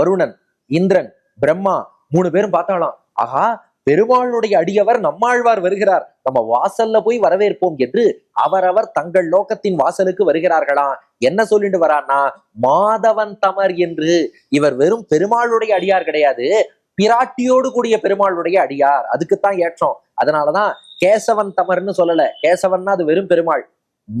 வருணன் இந்திரன் பிரம்மா மூணு பேரும் பார்த்தாலாம் ஆஹா பெருமாளுடைய அடியவர் நம்மாழ்வார் வருகிறார். நம்ம வாசல்ல போய் வரவேற்போம் என்று அவரவர் தங்கள் லோகத்தின் வாசலுக்கு வருகிறார்களாம். என்ன சொல்லிட்டு வரான்னா மாதவன் தமர் என்று. இவர் வெறும் பெருமாளுடைய அடியார் கிடையாது பிராட்டியோடு கூடிய பெருமாளுடைய அடியார். அதுக்குத்தான் ஏற்றம். அதனாலதான் கேசவன் தமர்னு சொல்லல. கேசவன்னா அது வெறும் பெருமாள்.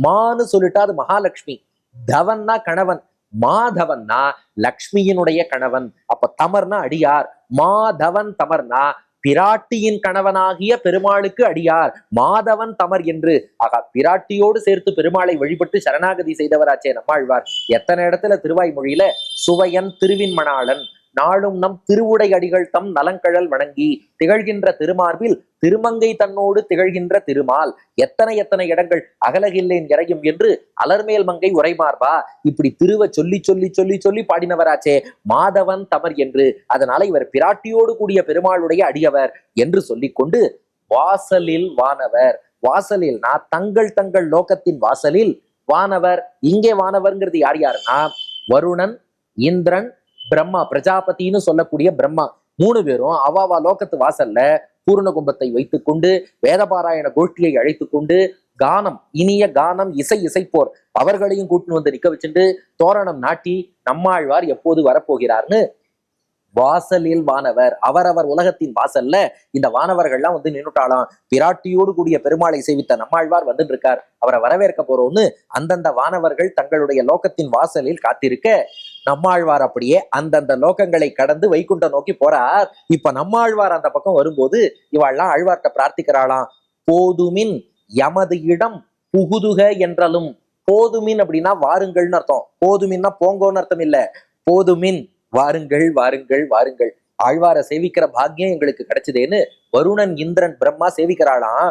மான்னு சொல்லிட்டா அது மகாலட்சுமி. தவன்னா கணவன். மாதவன்னா லக்ஷ்மியினுடைய கணவன். அப்ப தமர்னா அடியார். மாதவன் தமர்னா பிராட்டியின் கணவனாகிய பெருமாளுக்கு அடியார். மாதவன் தமர் என்று. ஆகா பிராட்டியோடு சேர்த்து பெருமாளை வழிபட்டு சரணாகதி செய்தவராச்சே நம்மாழ்வார். எத்தனை இடத்துல திருவாய்மொழியில சுவையன் திருவின் மணாளன் நாளும் நம் திருவுடை அடிகள் தம் நலங்கழல் வணங்கி திகழ்கின்ற திருமார்பில் திருமங்கை தன்னோடு திகழ்கின்ற திருமால். எத்தனை எத்தனை இடங்கள் அகலகில்லேன் இறையும் என்று அலர்மேல் மங்கை உரைமார்பா. இப்படி திருவ சொல்லி சொல்லி சொல்லி சொல்லி பாடினவராச்சே மாதவன் தமர் என்று. அதனால இவர் பிராட்டியோடு கூடிய பெருமாளுடைய அடியவர் என்று சொல்லிக்கொண்டு வாசலில் வானவர் வாசலில் நான் தங்கள் தங்கள் லோகத்தின் வாசலில் வானவர் இங்கே வானவர்ங்கிறது யார் யாருன்னா வருணன் இந்திரன் பிரம்மா பிரஜாபதினு சொல்லக்கூடிய பிரம்மா. மூணு பேரும் அவாவா லோகத்து வாசல்ல பூர்ண கும்பத்தை வைத்துக்கொண்டு வேதபாராயண கோஷ்டியை அழைத்து கொண்டு கானம் இனிய கானம் இசை இசைப்போர் அவர்களையும் கூட்டின்னு வந்து நிக்க வச்சுட்டு தோரணம் நாட்டி நம்மாழ்வார் எப்போது வரப்போகிறார்னு வாசலில் வானவர். அவரவர் உலகத்தின் வாசல்ல இந்த வானவர்கள்லாம் வந்து நின்றுட்டாலாம் பிராட்டியோடு கூடிய பெருமாளை சேவித்த நம்மாழ்வார் வந்துட்டு இருக்கார் அவரை வரவேற்க போறோம்னு அந்தந்த வானவர்கள் தங்களுடைய லோகத்தின் வாசலில் காத்திருக்க நம்மாழ்வார் அப்படியே அந்தந்த லோகங்களை கடந்து வைகுண்டம் நோக்கி போறார். இப்ப நம்மாழ்வார் அந்த பக்கம் வரும்போது இவாள்லாம் ஆழ்வார்கிட்ட பிரார்த்திக்கிறாளாம். போதுமின் எமது இடம் புகுதுக என்றலும். போதுமின் அப்படின்னா வாருங்கள்னு அர்த்தம். போதுமின்னா போங்கோன்னு அர்த்தம் இல்ல. போதுமின் வாருங்கள் வாருங்கள் வாருங்கள். ஆழ்வாரை சேவிக்கிற பாக்கியம் எங்களுக்கு கிடைச்சதேன்னு வருணன் இந்திரன் பிரம்மா சேவிக்கிறாளாம்.